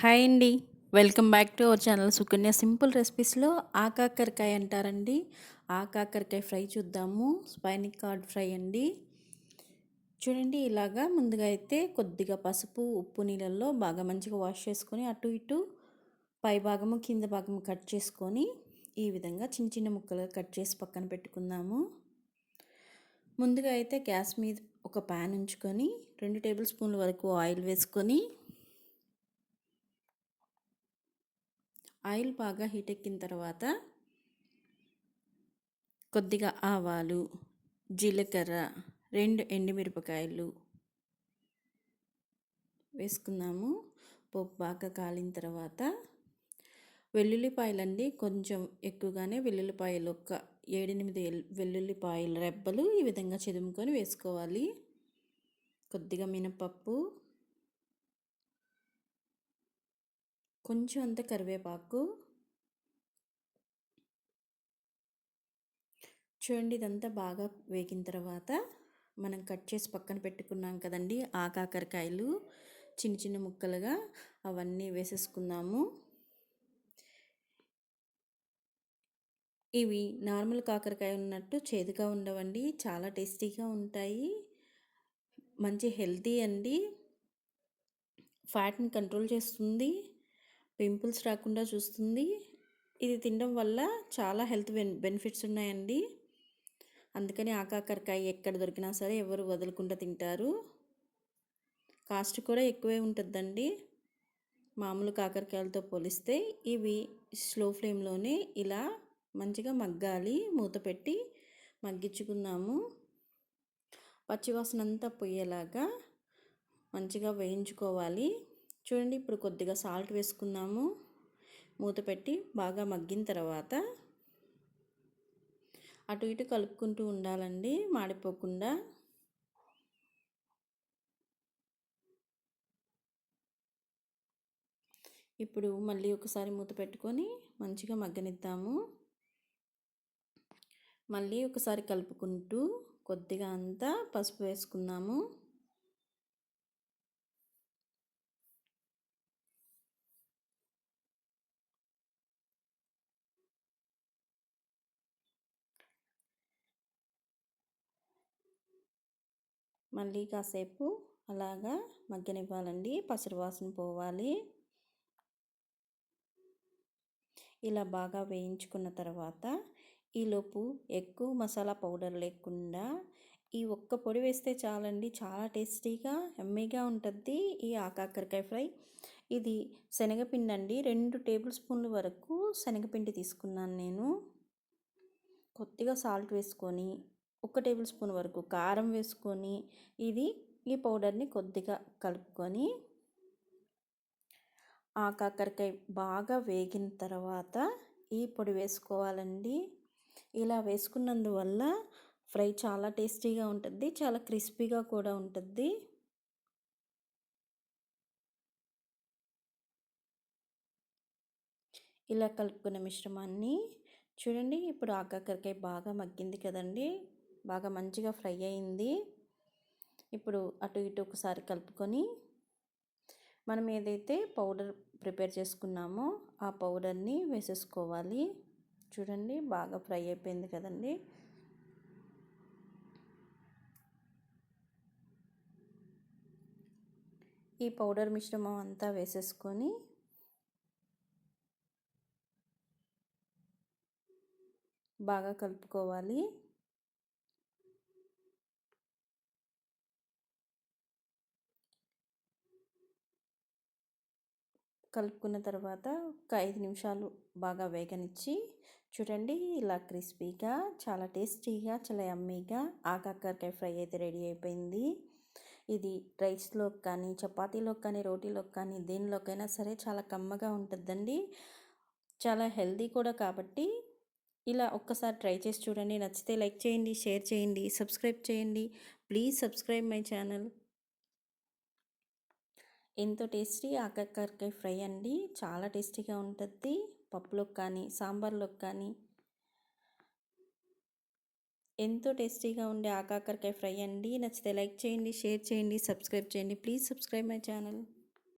Hi అండి. Welcome back to our channel Sukanya. Simple రెసిపీస్లో ఆకాకరకాయ అంటారండి. ఆకాకరకాయ ఫ్రై చూద్దాము. స్పైనిక్ కార్డ్ ఫ్రై అండి. చూడండి ఇలాగా ముందుగా అయితే కొద్దిగా పసుపు ఉప్పు నీళ్ళల్లో బాగా మంచిగా వాష్ చేసుకొని అటు ఇటు పై భాగము కింద భాగము కట్ చేసుకొని ఈ విధంగా చిన్న చిన్న ముక్కలుగా కట్ చేసి పక్కన పెట్టుకుందాము. ముందుగా అయితే గ్యాస్ మీద ఒక ప్యాన్ ఉంచుకొని రెండు టేబుల్ స్పూన్ల వరకు ఆయిల్ వేసుకొని ఆయిల్ బాగా హీట్ ఎక్కిన తర్వాత కొద్దిగా ఆవాలు జీలకర్ర రెండు ఎండుమిరపకాయలు వేసుకున్నాము. పోపు బాగా కాలిన తర్వాత వెల్లుల్లిపాయలండి కొంచెం ఎక్కువగానే వెల్లుల్లిపాయలు ఒక ఏడెనిమిది వెల్లుల్లిపాయల రెబ్బలు ఈ విధంగా చెదుముకొని వేసుకోవాలి. కొద్దిగా మినపప్పు కొంచెం అంత కరివేపాకు. చూడండి ఇదంతా బాగా వేగిన తర్వాత మనం కట్ చేసి పక్కన పెట్టుకున్నాం కదండి ఆ కాకరకాయలు చిన్న చిన్న ముక్కలుగా అవన్నీ వేసేసుకుందాము. ఇవి నార్మల్ కాకరకాయ ఉన్నట్టు చేదుగా ఉండవండి చాలా టేస్టీగా ఉంటాయి. మంచి హెల్తీ అండి. ఫ్యాట్ని కంట్రోల్ చేస్తుంది. పింపుల్స్ రాకుండా చూస్తుంది. ఇది తినడం వల్ల చాలా హెల్త్ బెన్ బెనిఫిట్స్ ఉన్నాయండి. అందుకని ఆకాకరకాయ ఎక్కడ దొరికినా సరే ఎవరు వదలకుండా తింటారు. కాస్ట్ కూడా ఎక్కువే ఉంటుందండి. మామూలు కాకరకాయలతో పోలిస్తే ఇవి స్లో ఫ్లేమ్లోనే ఇలా మంచిగా మగ్గాలి. మూత పెట్టి మగ్గించుకున్నాము పచ్చివాసన అంతా పోయేలాగా మంచిగా వేయించుకోవాలి. చూడండి ఇప్పుడు కొద్దిగా సాల్ట్ వేసుకుందాము. మూత పెట్టి బాగా మగ్గిన తర్వాత అటు ఇటు కలుపుకుంటూ ఉండాలండి మాడిపోకుండా. ఇప్పుడు మళ్ళీ ఒకసారి మూత పెట్టుకొని మంచిగా మగ్గనిద్దాము. మళ్ళీ ఒకసారి కలుపుకుంటూ కొద్దిగా అంతా పసుపు వేసుకుందాము. మళ్ళీ కాసేపు అలాగా మగ్గనివ్వాలండి పసరు వాసన పోవాలి. ఇలా బాగా వేయించుకున్న తర్వాత ఈలోపు ఎక్కువ మసాలా పౌడర్ లేకుండా ఈ ఒక్క పొడి వేస్తే చాలండి చాలా టేస్టీగా ఎమ్మీగా ఉంటుంది ఈ ఆకాకరకాయ ఫ్రై. ఇది శనగపిండి అండి రెండు టేబుల్ స్పూన్ల వరకు శనగపిండి తీసుకున్నాను నేను. కొద్దిగా సాల్ట్ వేసుకొని ఒక టేబుల్ స్పూన్ వరకు కారం వేసుకొని ఇది ఈ పౌడర్ని కొద్దిగా కలుపుకొని ఆ కాకరకాయ బాగా వేగిన తర్వాత ఈ పొడి వేసుకోవాలండి. ఇలా వేసుకున్నందువల్ల ఫ్రై చాలా టేస్టీగా ఉంటుంది చాలా క్రిస్పీగా కూడా ఉంటుంది. ఇలా కలుపుకున్న మిశ్రమాన్ని చూడండి ఇప్పుడు ఆకాకరకాయ బాగా మగ్గింది కదండి. బాగా మంచిగా ఫ్రై అయింది. ఇప్పుడు అటు ఇటు ఒకసారి కలుపుకొని మనం ఏదైతే పౌడర్ ప్రిపేర్ చేసుకున్నామో ఆ పౌడర్ని వేసేసుకోవాలి. చూడండి బాగా ఫ్రై అయిపోయింది కదండి. ఈ పౌడర్ మిశ్రమం అంతా వేసేసుకొని బాగా కలుపుకోవాలి. కలుపుకున్న తర్వాత ఒక ఐదు నిమిషాలు బాగా వేగనిచ్చి చూడండి ఇలా క్రిస్పీగా చాలా టేస్టీగా చాలా యమ్మీగా ఆకాకరకాయ ఫ్రై అయితే రెడీ అయిపోయింది. ఇది రైస్లోకి కానీ చపాతీలోకి కానీ రోటీలోకి కానీ దేనిలోకైనా సరే చాలా కమ్మగా ఉంటుందండి. చాలా హెల్దీ కూడా కాబట్టి ఇలా ఒక్కసారి ట్రై చేసి చూడండి. నచ్చితే లైక్ చేయండి షేర్ చేయండి సబ్స్క్రైబ్ చేయండి. Please subscribe my channel. ఎంతో టేస్టీ ఆకాకరకాయ ఫ్రై అండి. చాలా టేస్టీగా ఉంటుంది. పప్పులోకి కానీ సాంబార్లోకి కానీ. ఎంతో టేస్టీగా ఉండే ఆకాకరకాయ ఫ్రై అండి. నచ్చితే లైక్ చేయండి షేర్ చేయండి సబ్స్క్రైబ్ చేయండి. Please subscribe my channel.